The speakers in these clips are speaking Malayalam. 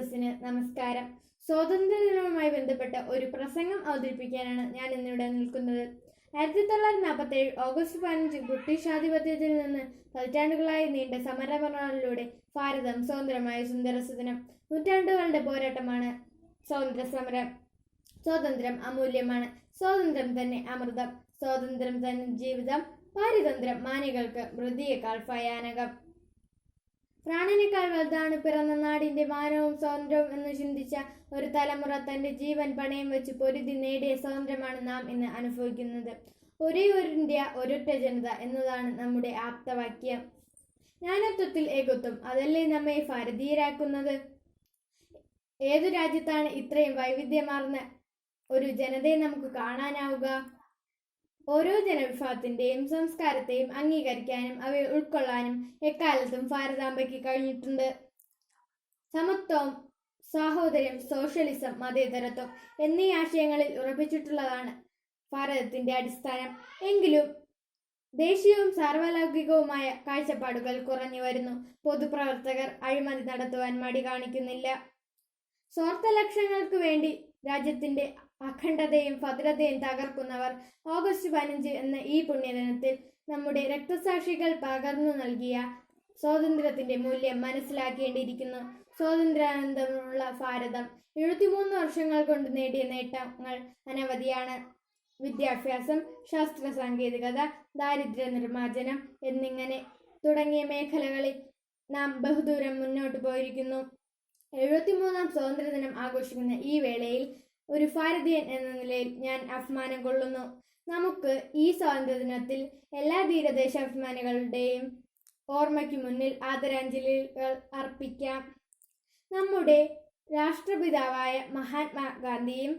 എസിന് നമസ്കാരം. സ്വാതന്ത്ര്യ ദിനവുമായി ബന്ധപ്പെട്ട ഒരു പ്രസംഗം അവതരിപ്പിക്കാനാണ് ഞാൻ ഇന്നിവിടെ നിൽക്കുന്നത്. ആയിരത്തി തൊള്ളായിരത്തി നാൽപ്പത്തി ഏഴ് ഓഗസ്റ്റ് പതിനഞ്ച് ബ്രിട്ടീഷ് ആധിപത്യത്തിൽ നിന്ന് പതിറ്റാണ്ടുകളായി നീണ്ട സമരമരണങ്ങളിലൂടെ ഭാരതം സ്വതന്ത്രമായ സുന്ദര സുദിനം നൂറ്റാണ്ടുകളുടെ പോരാട്ടമാണ് സ്വാതന്ത്ര്യ സമരം. സ്വാതന്ത്ര്യം അമൂല്യമാണ്. സ്വാതന്ത്ര്യം തന്നെ അമൃതം. സ്വാതന്ത്ര്യം തന്നെ ജീവിതം. പാരിതന്ത്ര്യം മാനികൾക്ക് മൃതിയേക്കാൾ ഭയാനകം. പ്രാണനേക്കാൾ വലുതാണ് പിറന്ന നാടിന്റെ മാനവും സ്വാതന്ത്ര്യവും എന്ന് ചിന്തിച്ച ഒരു തലമുറ തന്റെ ജീവൻ പണയം വെച്ച് പൊരുതി നേടിയ സ്വാതന്ത്ര്യമാണ് നാം ഇന്ന് അനുഭവിക്കുന്നത്. ഒരേ ഒരു ഇന്ത്യ ഒരൊറ്റ ജനത എന്നതാണ് നമ്മുടെ ആപ്തവാക്യം. നാനത്വത്തിൽ ഏകത്വം അതല്ലേ നമ്മെ ഭാരതീയരാക്കുന്നത്? ഏതു രാജ്യത്താണ് ഇത്രയും വൈവിധ്യമാർന്ന ഒരു ജനതയെ നമുക്ക് കാണാനാവുക? ഓരോ ജനവിഭാഗത്തിന്റെയും സംസ്കാരത്തെയും അംഗീകരിക്കാനും അവയെ ഉൾക്കൊള്ളാനും എക്കാലത്തും ഭാരതാംബയ്ക്ക് കഴിഞ്ഞിട്ടുണ്ട്. സമത്വം സാഹോദര്യം സോഷ്യലിസം മതേതരത്വം എന്നീ ആശയങ്ങളിൽ ഉറപ്പിച്ചിട്ടുള്ളതാണ് ഭാരതത്തിന്റെ അടിസ്ഥാനം. എങ്കിലും ദേശീയവും സാർവലൗകികവുമായ കാഴ്ചപ്പാടുകൾ കുറഞ്ഞു വരുന്നു. പൊതുപ്രവർത്തകർ അഴിമതി നടത്തുവാൻ മടി കാണിക്കുന്നില്ല. സ്വാർത്ഥ ലക്ഷ്യങ്ങൾക്ക് വേണ്ടി രാജ്യത്തിന്റെ അഖണ്ഡതയും ഭദ്രതയും തകർക്കുന്നവർ ഓഗസ്റ്റ് പതിനഞ്ച് എന്ന ഈ പുണ്യദിനത്തിൽ നമ്മുടെ രക്തസാക്ഷികൾ പകർന്നു നൽകിയ സ്വാതന്ത്ര്യത്തിന്റെ മൂല്യം മനസ്സിലാക്കേണ്ടിയിരിക്കുന്നു. സ്വാതന്ത്ര്യാനന്ദമുള്ള ഭാരതം എഴുപത്തിമൂന്ന് വർഷങ്ങൾ കൊണ്ട് നേടിയ നേട്ടങ്ങൾ അനവധിയാണ്. വിദ്യാഭ്യാസം ശാസ്ത്ര സാങ്കേതികത ദാരിദ്ര്യ നിർമാർജനം എന്നിങ്ങനെ തുടങ്ങിയ മേഖലകളിൽ നാം ബഹുദൂരം മുന്നോട്ട് പോയിരിക്കുന്നു. എഴുപത്തിമൂന്നാം സ്വാതന്ത്ര്യദിനം ആഘോഷിക്കുന്ന ഈ വേളയിൽ ഒരു ഭാരതീയൻ എന്ന നിലയിൽ ഞാൻ അഭിമാനം കൊള്ളുന്നു. നമുക്ക് ഈ സ്വാതന്ത്ര്യദിനത്തിൽ എല്ലാ ധീരദേശാഭിമാനികളുടെയും ഓർമ്മയ്ക്ക് മുന്നിൽ ആദരാഞ്ജലികൾ അർപ്പിക്കാം. നമ്മുടെ രാഷ്ട്രപിതാവായ മഹാത്മാഗാന്ധിയും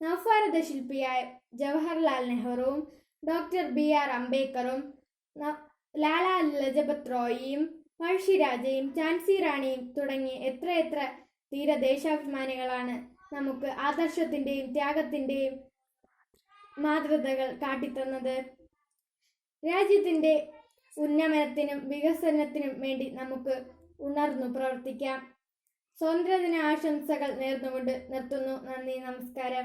നവഭാരത ശില്പിയായ ജവഹർലാൽ നെഹ്റുവും ഡോക്ടർ ബി ആർ അംബേദ്കറും ലാലാ ലജപത് റോയിയും പഴശ്ശിരാജയും ഝാൻസി റാണിയും തുടങ്ങി എത്രയെത്ര തീരദേശാഭിമാനികളാണ്. നമുക്ക് ആദർശത്തിന്റെയും ത്യാഗത്തിന്റെയും മാതൃകകൾ കാട്ടിത്തന്നത്. രാജ്യത്തിന്റെ ഉന്നമനത്തിനും വികസനത്തിനും വേണ്ടി നമുക്ക് ഉണർന്നു പ്രവർത്തിക്കാം. സ്വാതന്ത്ര്യദിന ആശംസകൾ നേർന്നുകൊണ്ട് നിർത്തുന്നു. നന്ദി നമസ്കാരം.